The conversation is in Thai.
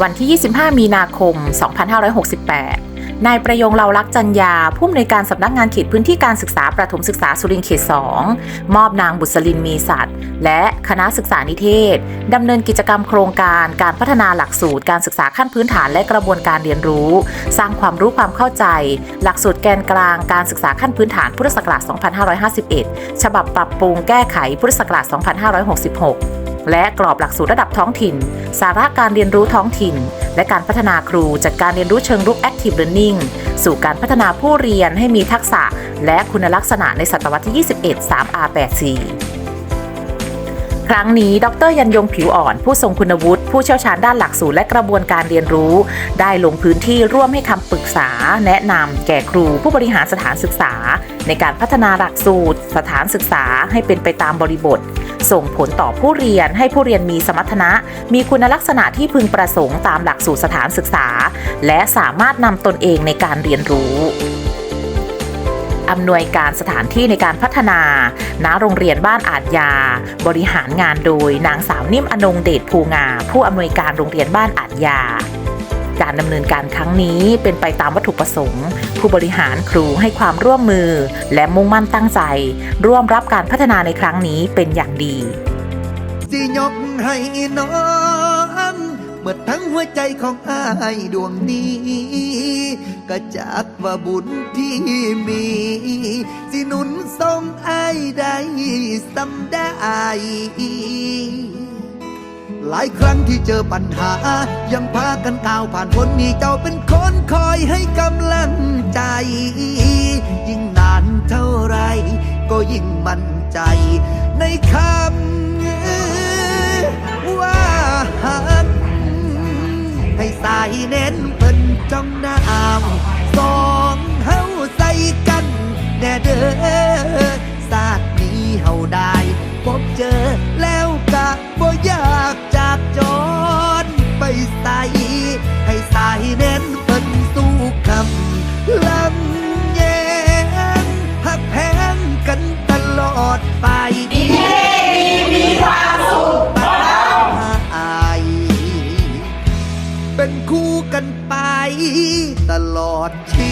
วันที่ 25 มีนาคม 2568 นายประยงเรารักจัญญาผู้อำนวยการสำนักงานเขตพื้นที่การศึกษาประถมศึกษาสุรินทร์เขต 2 มอบนางบุษลินมีสัตว์ และคณะศึกษานิเทศ ดำเนินกิจกรรมโครงการการพัฒนาหลักสูตรการศึกษาขั้นพื้นฐานและกระบวนการเรียนรู้ สร้างความรู้ความเข้าใจ หลักสูตรแกนกลางการศึกษาขั้นพื้นฐานพุทธศักราช 2551 ฉบับปรับปรุงแก้ไขพุทธศักราช 2566 และกรอบหลักสูตรระดับท้องถิ่น สาระการเรียนรู้ท้องถิ่น และการพัฒนาครูจากการเรียนรู้เชิงรุก Active Learning สู่การพัฒนาผู้เรียนให้มีทักษะ และคุณลักษณะในศตวรรษที่ 21 3R84 ครั้งนี้ดรยันยงผิวอ่อน ผู้ทรงคุณวุฒิ ผู้เชี่ยวชาญด้านหลักสูตรและกระบวนการเรียนรู้ ได้ลงพื้นที่ร่วมให้คำปรึกษา แนะนำแก่ครูผู้บริหารสถานศึกษา ในการพัฒนาหลักสูตร สถานศึกษาให้เป็นไปตามบริบท ส่งผลต่อผู้เรียนให้ผู้เรียนมีสมรรถนะ มีคุณลักษณะที่พึงประสงค์ตามหลักสูตรสถานศึกษา และสามารถนำตนเองในการเรียนรู้อำนวยการสถานที่ในการพัฒนา ณ โรงเรียนบ้านอาจยา บริหารงานโดยนางสาวนิ่มอนงเดชภูงา ผู้อำนวยการโรงเรียนบ้านอาจยา การดำเนินการครั้งนี้เป็นไปตามวัตถุประสงค์ ผู้บริหารครูให้ความร่วมมือ และมุ่งมั่นตั้งใจ ร่วมรับการพัฒนาในครั้งนี้เป็นอย่างดีสิยกให้น้องเมื่อทั้งหัวใจของอ้ายดวงนี้ ก็จากว่าบุญที่มี สิหนุนทรงอ้ายได้สำได้ หลายครั้งที่เจอปัญหา ยังพากันก้าวผ่านพ้นมีเจ้าเป็นคนคอยให้กำลังใจ ยิ่งนานเท่าไร ก็ยิ่งมั่นใจ ในคำว่าหักให้สายเน้นเพิ่นจ้องหน้าอาสองเฮาใส่กัน แน่เด้อศาสตร์นี้เฮาได้ พบเจอแล้ว ไปดีมีความสุขอายเป็นคู่กันไป ตลอดชีวิต